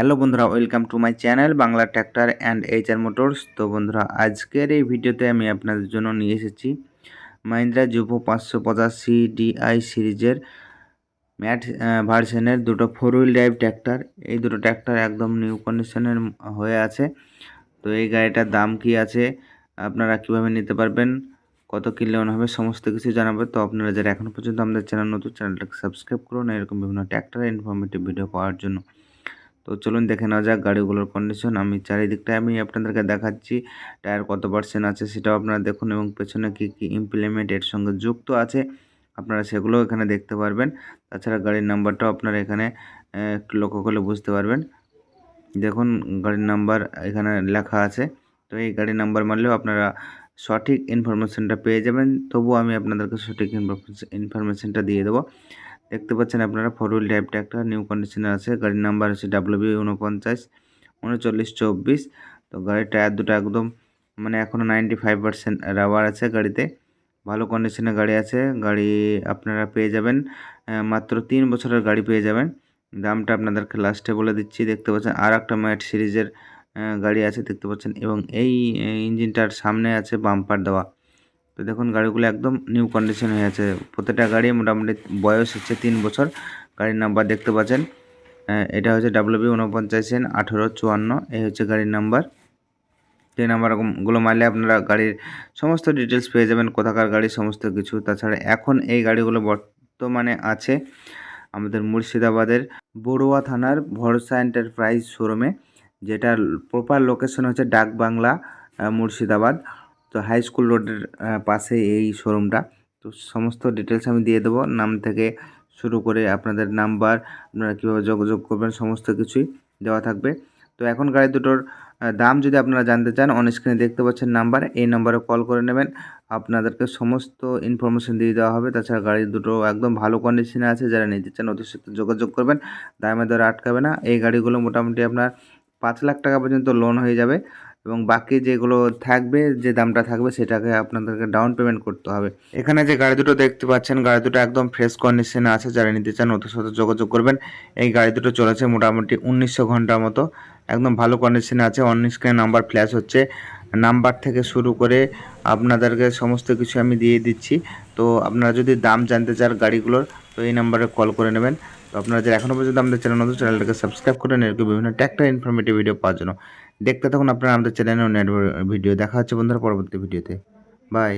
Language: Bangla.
হ্যালো বন্ধুরা, welcome to my channel Bangla tractor and HR motors. তো বন্ধুরা, আজকের এই ভিডিওতে আমি আপনাদের জন্য নিয়ে এসেছি মাহিন্দ্রা যুব পাঁচশো পঁচাশি ডিআই সিরিজের ম্যাট ভার্সনের দুটো ফোর হুইল ড্রাইভ ট্র্যাক্টর এই দুটো ট্র্যাক্টর একদম নিউ কন্ডিশনের হয়ে আছে। তো এই গাড়িটার দাম কি আছে, আপনারা কীভাবে নিতে পারবেন, কত কি লোন হবে, সমস্ত কিছু জানাবে। তো আপনারা যারা এখনও পর্যন্ত আমাদের চ্যানেল নতুন চ্যানেলটাকে সাবস্ক্রাইব করুন। এরকম বিভিন্ন ট্র্যাক্টর ইনফরমেটিভ ভিডিও পাওয়ার জন্য। তো চলুন দেখে নেওয়া যাক গাড়িগুলোর কন্ডিশন আমি চারিদিকটা আমি আপনাদেরকে দেখাচ্ছি, টায়ার কত পার্সেন্ট আছে সেটাও আপনারা দেখুন এবং পেছনে কী কী ইমপ্লিমেন্ট এর সঙ্গে যুক্ত আছে, আপনারা সেগুলোও এখানে দেখতে পারবেন। তাছাড়া গাড়ির নাম্বারটাও আপনারা এখানে একটু লক্ষ্য করলে বুঝতে পারবেন। দেখুন গাড়ির নাম্বার এখানে লেখা আছে, তো এই গাড়ির নাম্বার মারলেও আপনারা সঠিক ইনফরমেশনটা পেয়ে যাবেন। তবুও আমি আপনাদেরকে সঠিক ইনফরমেশনটা দিয়ে দেবো। দেখতে পাচ্ছেন আপনারা four wheel drive tractor new কন্ডিশনে আছে। গাড়ির নাম্বার হচ্ছে ডাব্লিউ উনপঞ্চাশ, উনচল্লিশ, চব্বিশ। তো গাড়ির টায়ার দুটো একদম মানে এখনও নাইনটি ফাইভ পার্সেন্ট রাবার আছে গাড়িতে। ভালো কন্ডিশনে গাড়ি আছে, গাড়ি আপনারা পেয়ে যাবেন মাত্র তিন বছরের গাড়ি পেয়ে যাবেন। দামটা আপনাদেরকে লাস্টে বলে দিচ্ছি, দেখতে পাচ্ছেন আর একটা ম্যাট সিরিজের গাড়ি আছে, দেখতে পাচ্ছেন। এবং এই ইঞ্জিনটার সামনে আছে বাম্পার দেওয়া। তো দেখুন, গাড়িগুলো একদম নিউ কন্ডিশন হয়ে আছে। প্রত্যেকটা গাড়ি মোটামুটি বয়স হচ্ছে তিন বছর। গাড়ির নাম্বার দেখতে পাচ্ছেন। এটা হচ্ছে ডাব্লিউবি উনপঞ্চাশ এন আঠেরো চুয়ান্ন এই হচ্ছে গাড়ির নাম্বার যে নাম্বারগুলো মারলে আপনারা গাড়ির সমস্ত ডিটেলস পেয়ে যাবেন, কোথাকার গাড়ি, সমস্ত কিছু। তাছাড়া এখন এই গাড়িগুলো বর্তমানে আছে আমাদের মুর্শিদাবাদের বড়ুয়া থানার ভরসা এন্টারপ্রাইজ শোরুমে যেটার প্রপার লোকেশন হচ্ছে ডাক বাংলা মুর্শিদাবাদ। তো হাই স্কুল রোডের পাশে এই শোরুমটা তো সমস্ত ডিটেলস আমি দিয়ে দেবো। নাম থেকে শুরু করে আপনাদের নাম্বার আপনারা কীভাবে যোগাযোগ করবেন, সমস্ত কিছুই দেওয়া থাকবে। তো এখন গাড়ি দুটোর দাম যদি আপনারা জানতে চান অন স্ক্রিনে দেখতে পাচ্ছেন নাম্বার এই নাম্বারে কল করে নেবেন। আপনাদেরকে সমস্ত ইনফরমেশন দিয়ে দেওয়া হবে। তাছাড়া গাড়ি দুটো একদম ভালো কন্ডিশনে আছে। যারা নিতে চান ওদের সাথে যোগাযোগ করবেন। দামে দরে আটকাবে না। এই গাড়িগুলো মোটামুটি আপনার পাঁচ লাখ টাকা পর্যন্ত লোন হয়ে যাবে। এবং বাকি যেগুলো থাকবে, যে দামটা থাকবে সেটাকে আপনাদেরকে ডাউন পেমেন্ট করতে হবে। এখানে যে গাড়ি দুটো দেখতে পাচ্ছেন, গাড়ি দুটো একদম ফ্রেশ কন্ডিশনে আছে। যারা নিতে চান ওদের সাথে যোগাযোগ করবেন। এই গাড়ি দুটো চলেছে মোটামুটি উনিশশো ঘণ্টার মতো। একদম ভালো কন্ডিশনে আছে। অন নাম্বার ফ্ল্যাশ হচ্ছে। নাম্বার থেকে শুরু করে আপনাদেরকে সমস্ত কিছু আমি দিয়ে দিচ্ছি। তো আপনারা যদি দাম জানতে চান গাড়িগুলোর, তো এই নাম্বারে কল করে নেবেন। তো আপনারা যারা এখনও পর্যন্ত আমাদের চ্যানেল নতুন চ্যানেলটাকে সাবস্ক্রাইব করে এরকম বিভিন্ন ট্যাক্টার ইনফরমেটিভ ভিডিও পাওয়ার জন্য। দেখতে থাকুন আপনারা আমাদের চ্যানেলে ভিডিও দেখা হচ্ছে বন্ধুরা পরবর্তী ভিডিওতে বাই